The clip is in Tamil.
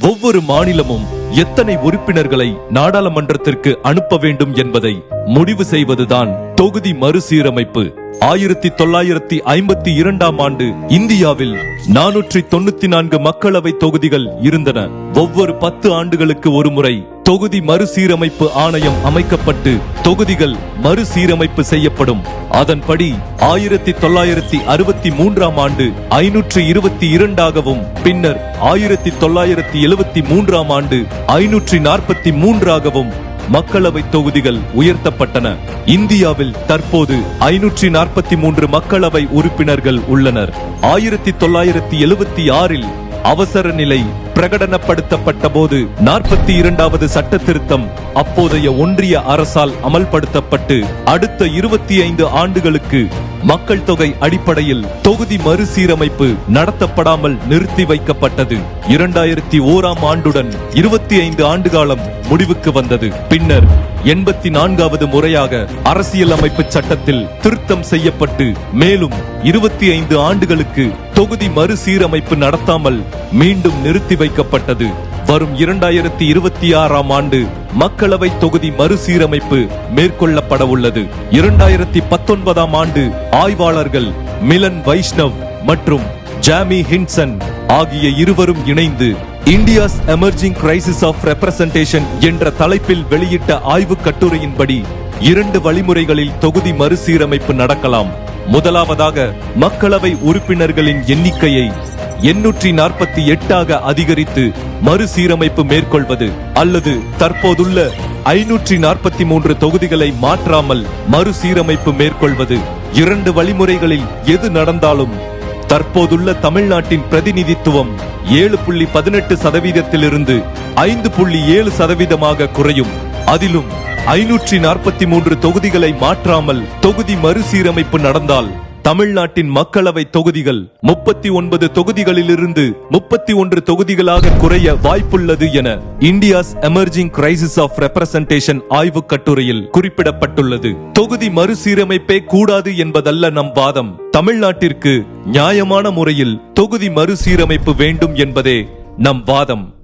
ஒவ்வொரு மாநிலமும் எத்தனை உறுப்பினர்களை நாடாளுமன்றத்திற்கு அனுப்ப வேண்டும் என்பதை முடிவு செய்வதுதான் தொகுதி மறுசீரமைப்பு. ஆயிரத்தி தொள்ளாயிரத்தி ஐம்பத்தி இரண்டாம் ஆண்டு இந்தியாவில் நானூற்றி தொண்ணூத்தி நான்கு மக்களவை தொகுதிகள் இருந்தன. ஒவ்வொரு பத்து ஆண்டுகளுக்கு ஒருமுறை தொகுதி மறுசீரமைப்பு ஆணையம் அமைக்கப்பட்டு தொகுதிகள் மறுசீரமைப்பு செய்யப்படும். அதன்படி ஆயிரத்தி தொள்ளாயிரத்தி அறுபத்தி மூன்றாம் ஆண்டு ஐநூற்று இருபத்தி இரண்டாகவும் பின்னர் ஆயிரத்தி தொள்ளாயிரத்தி எழுபத்தி மூன்றாம் ஆண்டு ஐநூற்றி நாற்பத்தி மூன்றாகவும் மக்களவை தொகுதிகள் உயர்த்தப்பட்டன. இந்தியாவில் தற்போது ஐநூற்றி நாற்பத்தி மூன்று மக்களவை உறுப்பினர்கள் உள்ளனர். ஆயிரத்தி தொள்ளாயிரத்தி எழுபத்தி ஆறில் அவசர நிலை பிரகடனப்படுத்தப்பட்ட போது நாற்பத்தி இரண்டாவது சட்ட திருத்தம் அப்போதைய ஒன்றிய அரசால் அமல்படுத்தப்பட்டு அடுத்த இருபத்தி ஐந்து ஆண்டுகளுக்கு மக்கள் தொகை அடிப்படையில் தொகுதி மறுசீரமைப்பு நடத்தப்படாமல் நிறுத்தி வைக்கப்பட்டது. இரண்டாயிரத்தி ஓராம் ஆண்டுடன் இருபத்தி ஐந்து ஆண்டு காலம் முடிவுக்கு வந்தது. பின்னர் எண்பத்தி நான்காவது முறையாக அரசியல் அமைப்பு சட்டத்தில் திருத்தம் செய்யப்பட்டு மேலும் இருபத்தி ஐந்து ஆண்டுகளுக்கு தொகுதி மறுசீரமைப்பு நடத்தாமல் மீண்டும் நிறுத்தி வைக்கப்பட்டது. வரும் இரண்டாயிரத்தி இருபத்தி ஆறாம் ஆண்டு மக்களவை தொகுதி மறுசீரமைப்பு மேற்கொள்ளப்பட உள்ளது. இரண்டாயிரத்தி பத்தொன்பதாம் ஆண்டு ஆய்வாளர்கள் மிலன் வைஷ்ணவ் மற்றும் ஜாமி ஹின்சன் ஆகிய இருவரும் இணைந்து India's emerging crisis of representation என்ற தலைப்பில் வெளியிட்ட ஆய்வு கட்டுரையின்படி இரண்டு வழிமுறைகளில் தொகுதி மறுசீரமைப்பு நடக்கலாம். முதலாவதாக மக்களவை உறுப்பினர்களின் எண்ணிக்கையை எண்ணூற்றி நாற்பத்தி எட்டாக அதிகரித்து மறுசீரமைப்பு மேற்கொள்வது அல்லது தற்போதுள்ள ஐநூற்றி நாற்பத்தி மூன்று தொகுதிகளை மாற்றாமல் மறுசீரமைப்பு மேற்கொள்வது இரண்டு வழிமுறைகளில் எது நடந்தாலும் தற்போதுள்ள தமிழ்நாட்டின் பிரதிநிதித்துவம் ஏழு புள்ளி பதினெட்டு சதவீதத்திலிருந்து ஐந்து புள்ளி ஏழு சதவீதமாக குறையும். அதிலும் ஐநூற்றி நாற்பத்தி மூன்று தொகுதிகளை மாற்றாமல் தொகுதி மறுசீரமைப்பு நடந்தால் தமிழ்நாட்டின் மக்களவை தொகுதிகள் முப்பத்தி ஒன்பது தொகுதிகளிலிருந்து முப்பத்தி ஒன்று தொகுதிகளாக குறைய வாய்ப்புள்ளது என India's emerging crisis of representation ஆய்வு கட்டுரையில் குறிப்பிடப்பட்டுள்ளது. தொகுதி மறுசீரமைப்பே கூடாது என்பதல்ல நம் வாதம். தமிழ்நாட்டிற்கு நியாயமான முறையில் தொகுதி மறுசீரமைப்பு வேண்டும் என்பதே நம் வாதம்.